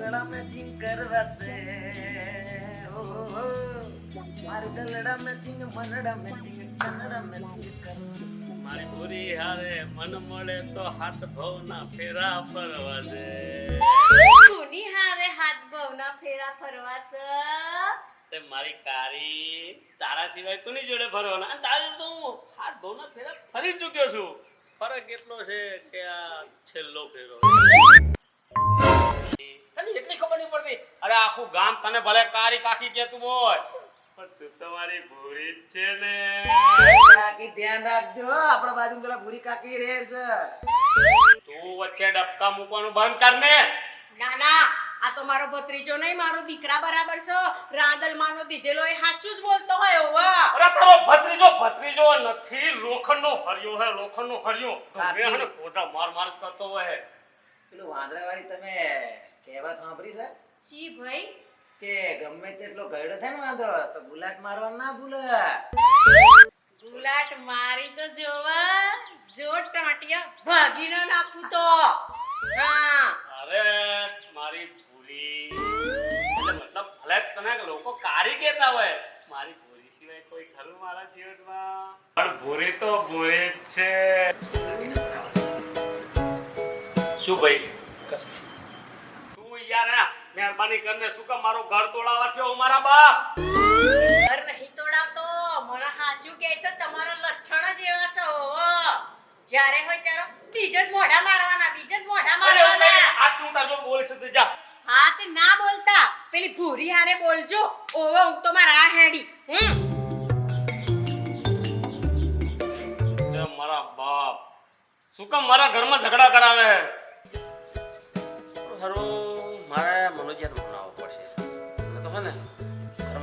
દલડા matching કરવાશે. મારી દલડા જીન મનડા જીન કનડા matching કરવાશે મારી પૂરી હારે મન મળે તો હાથ ભવના ફેરા ફરવા દે. કોની હારે હાથ ભવના ફેરા ફરવાસ તે મારી કારી તારા સિવાય કોની જોડે ફરવાના? તારા તો હું હાથ ભવના ફેરા ફરી ચૂક્યો છું. ફરક એટલો છે કે આ છેલ્લો ફેરો. આખું તને ભલે કારી કાકી કહેતું હોય પણ તું તમારી ભૂરી જ છે ને. કાકી ધ્યાન રાખજો આપણા બાજુ પેલા ભૂરી કાકી રહે છે. તું વચ્ચે ડબકા મૂકવાનું બંધ કર ને. ના ના આ તો મારો ભત્રીજો નહીં મારો દીકરા બરાબર છે. રાંદલ માનો દીધેલો એ સાચું જ બોલતો હોય ઓવા અરે તારો ભત્રીજો ભત્રીજો નથી લોખંડનો હરિયો હે લોખંડનો હરિયો. કાકી. હને ખોટા માર માર કરતો હોય. હે. પેલું વાંદરાવાળી તમે કહેવત સાંભળી છે? જી ભાઈ. કે ગમે તેટલો ગયડો થાય ને વાંધો તો ગુલાટ મારવા ના ભૂલે. ગુલાટ મારી તો જોવા જો ટાંટિયા ભાગી ન નાખું તો. હા. અરે મારી ભૂરી મતલબ ભલે તને લોકો કારી કહેતા હોય મારી ભૂરી સિવાય કોઈ ખરું મારા જીવનમાં? પણ ભૂરી તો ભૂરી જ છે. શું ભાઈ? મહેરબાની કરીને શું કામ મારો ઘર તોડાવવા થયો મારા બાપ? ઘર નહીં તોડાવતો મને હાચું કે છે તમારો લક્ષણ જ એવા છે જ્યારે હોય ત્યારે બીજે જ મોઢા મારવાના બીજે જ મોઢા મારવાના. આ તું તારો બોલ છે તું જા. હા તે ના બોલતા પેલી ભૂરી હારે બોલજો. ઓવો હું તો મારા આ હેડી હમ. મારા બાપ શું કામ મારા ઘરમાં ઝઘડા કરાવે?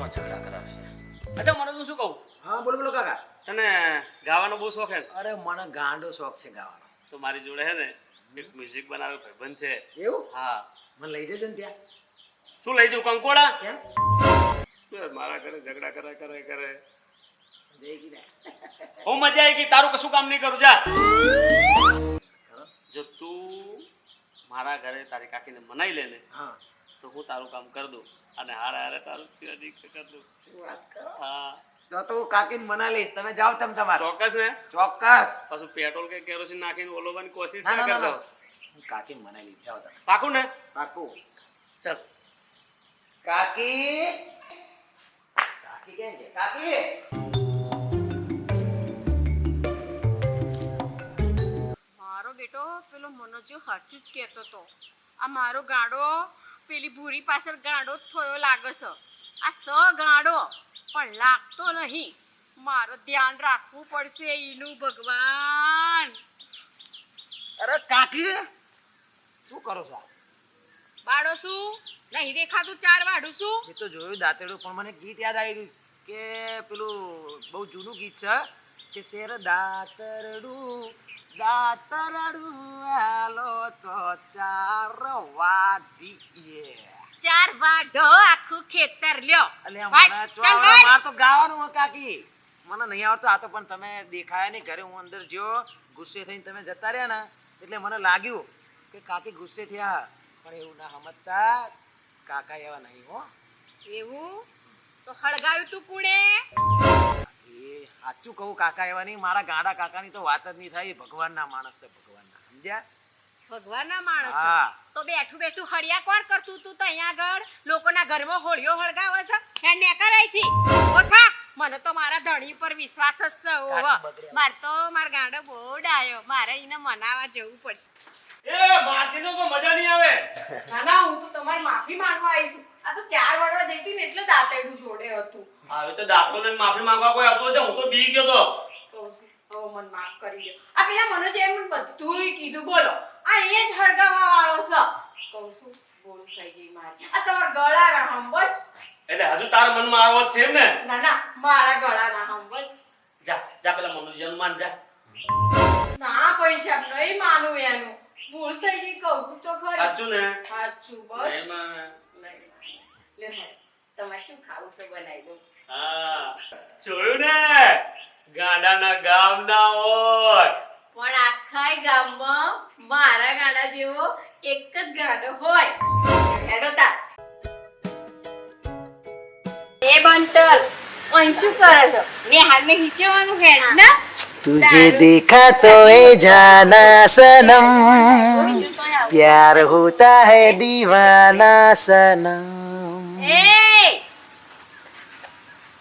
ઘરમાં ઝઘડા કરાવશે અચ્છા મને તું શું કહું? હા બોલો બોલો કાકા. તને ગાવાનો બહુ શોખ હે અરે મને ગાંડો શોખ છે ગાવાનો. તો મારી જોડે હે ને એક મ્યુઝિક બનાવ્યો ભાઈબંધ છે. એવું? હા. મને લઈ જજો ને ત્યાં. શું લઈ જવું કંકોડા? કેમ? મારા ઘરે ઝઘડા કરે કરે કરે. હું મજા આવી ગઈ તારું કશું કામ નહીં કરું જા. જો તું મારા ઘરે તારી કાકીને મનાઈ લે ને હા. તો હું તારું કામ કરી દઉં અને હારે હારે તારું કરી દઉં. વાત કરો? હા. તો તો હું કાકીને મના લઈશ. તમે જાઓ તમ તમારે. ચોક્કસ ને? ચોક્કસ. પાછું પેટ્રોલ કે કેરોસીન નાખીને ઓલોવાની કોશિશ ના કરતો. હું કાકીને મના લઈશ. જાઓ તમે. પાકું ને? પાકું. ચલ. કાકી. કાકી કેમ છે? કાકી. મારો બેટો પેલો મનોજ સાચું જ કહેતો તો. આ મારો ગાડો પેલી ભૂરી પાછળ ગાડો થયો લાગે છે. આ સ ગાંડો પણ લાગતો નહીં. મારો ધ્યાન રાખવું પડશે ઈનું ભગવાન. અરે કાકી શું કરો છો? બાળો શું? નહીં દેખાતું ચાર વાડું શું? એ તો જોયું દાંતેડું પણ મને ગીત યાદ આવી ગયું કે પેલું બહુ જૂનું ગીત છે કે શેર દાતરડું દાતરડું આલો તો ચાર વાઢો આખું ખેતર લ્યો. ચાલ માર તો ગાવાનું હે કાકી. મને નહીં આવતું આ તો પણ તમે દેખાયા નહીં. ઘરે હું અંદર જો ગુસ્સે થઈને તમે જતા રહ્યા ને એટલે મને લાગ્યું કે કાકી ગુસ્સે થયા પણ એવું ના સમજતા કાકા એવા નહીં હો. એવું? તો હળગાયું તું કુડે એ સાચું કહું કાકા એવા નહીં મારા ગાડા કાકાની તો વાત જ નહીં થાય એ ભગવાનના માણસ છે ભગવાનના સમજ્યા? ભગવાનના માણસ હા. તો બેઠું બેઠું હળિયા કોણ કરતું તું તો અહીંયા આગળ? લોકોના ઘરમાં હોળીઓ હળગાવે છે? હે નેકર અહીંથી. મને તો મારા ધણી પર વિશ્વાસ જ છે ઓહો. કાકી બગડ્યા. માર તો માર ગાંડો બહુ ડાયો. મારે એને મનાવા જવું પડશે. એ મારતીનો તો મજા નહીં આવે. ના ના હું તો તમારી માફી માંગવા આવીશું. આ તો ચાર વાળવા જઈતી ને એટલે દાંતેડું જોડે હતું. હવે તો દાંતો લઈને માફી માંગવા કોઈ આવતો છે હું તો બી ગયો તો? હવે મને માફ કરી દો. આ પેલા મને જે એમ બધુંય કીધું. બોલો. આ એ જ હળગાવા વાળો છે. કહું છું બોલ થઈ ગઈ મારી. આ તમારા ગળા ના હમ બસ. એટલે હજુ તારા મનમાં આવો છે એમ ને? ના ના. મારા ગળા ના હમ બસ. જા જા પેલા મનુજન માન જા. ના પૈસા નહીં માનું એનું. ભૂલ થઈ ગઈ કહું છું તો ખરી. સાચું ને? સાચું બસ. લે તમારે શું ખાવું છે બનાવી દઉં? હા. જોયું ને? ગાડાના ગામ ના હોય. પણ આખા ગામમાં મારા ગાડા જેવો એક જ ગાડો હોય. હેડો તા. એ બંટર. અહીં શું કરે છે? ને હાલને હિચવાનું હેડ. ના? तुझे देखा तो ए जाना सनम બીજું તો આવું. प्यार होता है दीवाना सनम એ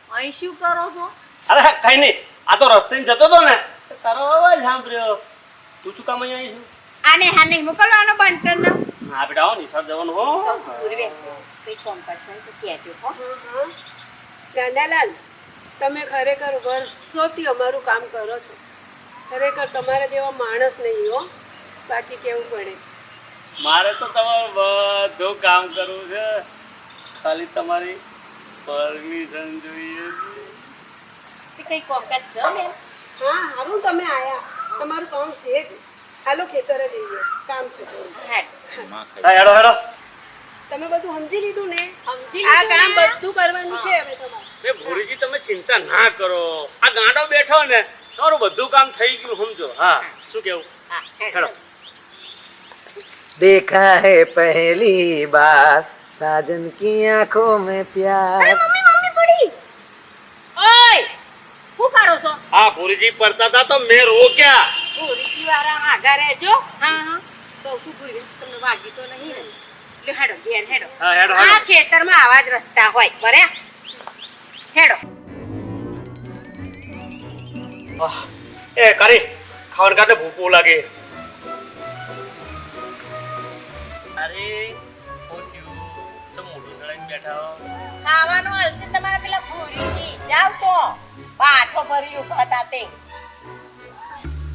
અહીં શું કરો છો અરે કઈ નહીં આ તો રસ્તે જતો હતો ને તો તારો અવાજ સાંભળ્યો તું શું કામ અહીંયા આવી આને હાને મોકલવાનો બંટર ને છું હા બેટા હો નિશાળ જવાનું હો પૂર્વે કઈ કોમ્પાસ માં તો કહેજો હો ગાંડાલાલ તમે ખરેખર વર્ષોથી અમારું કામ કરો છો. ખરેખર તમારા જેવા માણસ નહીં હો. બાકી કેવું પડે? મારે તો તમારું બધું કામ કરવું છે. ખાલી તમારી પરમિશન જોઈએ છે. કઈ કોમ્પાસ છે ને હા હારું તમે આયા. તમારું કામ છે જ. હાલો ખેતરે જઈએ. કામ છે. હા હેડો હેડો. તમે બધું સમજી લીધું ને સમજી આ લીધું કામ ને? બધું કરવાનું છે હવે તમારે એ ભૂરીજી તમે ચિંતા ના કરો આ ગાંડો બેઠો ને તમારું બધું કામ થઈ ગયું સમજો હા શું કેવું હા હેડો देखा है पहली बार साजन की आंखों में प्यार મમ્મી મમ્મી પડી ઓય શું કરો છો હા ભૂરીજી પડતા હતા તો મેં રોક્યા પૂરીજી વાળા આગા રહેજો હા હા તો શું પૂરી તમને વાગી તો નહીં ને લે હેડો બેન હેડો. હા હેડો આ ખેતરમાં આવા જ રસ્તા હોય બરે હેડો. એ કરી ખાવાનું કાટે ભૂખું લાગે. અરે હું તો મોઢું સળાઈને બેઠા ખાવાનું હલશે તમારા પેલા ભૂરીજી. જાવ તો. પાથો ભરી ઊભા હતા તે.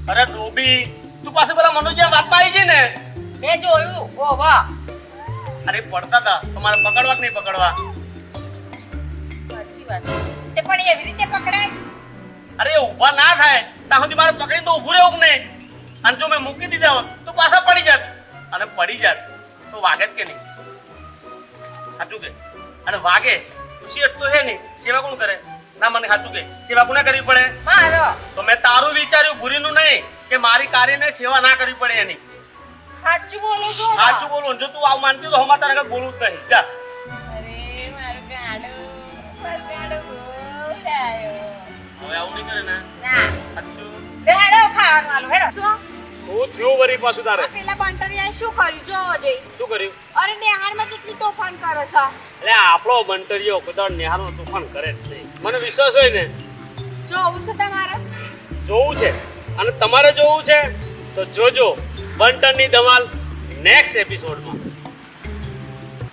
અરે ડોબી તું પાસે પેલા મનોજ્યા વાત પાડી છે ને? મેં જોયું. વો વાહ. અરે પડતા હતા. તમારે પકડવા કે નહીં પકડવા? સાચી વાત તે પણ એવી રીતે પકડાય? અરે ઊભા ના થાય. ત્યાં સુધી મારે પકડીને તો ઊભું રહેવું કે નહીં? અને જો મેં મૂકી દીધા હોત તો પાછા પડી જાત. અને પડી જાત. તો વાગે જ કે નહીં? સાચું કે? અને વાગે? તો શેઠ તો હે નહીં સેવા કોણ કરે? ના મને સાચું કે સેવા કોને કરવી પડે? મારો. તો મેં તારું વિચાર્યું ભૂરીનું નહીં કે મારી કાર્યને સેવા ના કરવી પડે એની. સાચું બોલું છો સાચું બોલું જો તું આવું માનતી તો હમણાં તારે કઈ બોલું જ નહીં. જા. અરે મારું ગાડું મારું ગાડું બોલાયો હવે આવું નહીં કરે ને? ના. સાચું બેડો ખાવાનું આલો હેડો. શું? હું થયું વરી પાછું તારે? પેલા બંટરિયાએ શું કર્યું? જોવો જઈ. શું કર્યું? અરે નેહારમાં કેટલી તોફાન કરો છો? એટલે આપણો બંટરીયો કદાચ નેહાનો તુફાન કરે જ નહીં. મને વિશ્વાસ હોય ને? જોવું છે તમારે? જોવું છે. અને તમારે જોવું છે? તો જોજો. બંટનની ધમાલ નેક્સ્ટ એપિસોડમાં